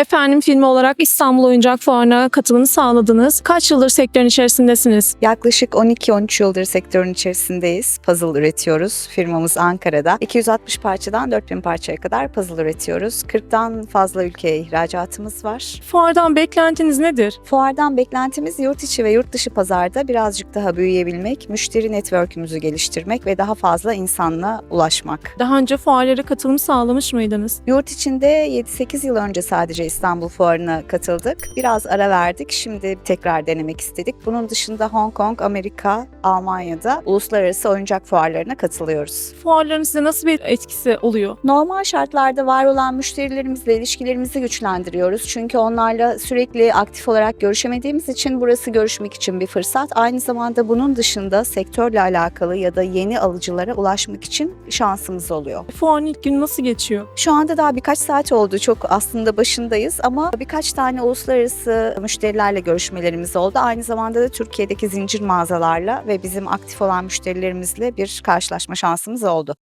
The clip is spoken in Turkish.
Efendim filmi olarak İstanbul Oyuncak Fuarı'na katılımı sağladınız. Kaç yıldır sektörün içerisindesiniz? Yaklaşık 12-13 yıldır sektörün içerisindeyiz. Puzzle üretiyoruz. Firmamız Ankara'da. 260 parçadan 4000 parçaya kadar puzzle üretiyoruz. 40'tan fazla ülkeye ihracatımız var. Fuardan beklentiniz nedir? Fuardan beklentimiz yurt içi ve yurt dışı pazarda birazcık daha büyüyebilmek, müşteri network'ümüzü geliştirmek ve daha fazla insanla ulaşmak. Daha önce fuarlara katılım sağlamış mıydınız? Yurt içinde 7-8 yıl önce sadece İstanbul Fuarı'na katıldık. Biraz ara verdik. Şimdi tekrar denemek istedik. Bunun dışında Hong Kong, Amerika, Almanya'da uluslararası oyuncak fuarlarına katılıyoruz. Fuarların size nasıl bir etkisi oluyor? Normal şartlarda var olan müşterilerimizle ilişkilerimizi güçlendiriyoruz. Çünkü onlarla sürekli aktif olarak görüşemediğimiz için burası görüşmek için bir fırsat. Aynı zamanda bunun dışında sektörle alakalı ya da yeni alıcılara ulaşmak için şansımız oluyor. Fuarın ilk günü nasıl geçiyor? Şu anda daha birkaç saat oldu. Çok aslında başındayız ama birkaç tane uluslararası müşterilerle görüşmelerimiz oldu. Aynı zamanda da Türkiye'deki zincir mağazalarla ve bizim aktif olan müşterilerimizle bir karşılaşma şansımız oldu.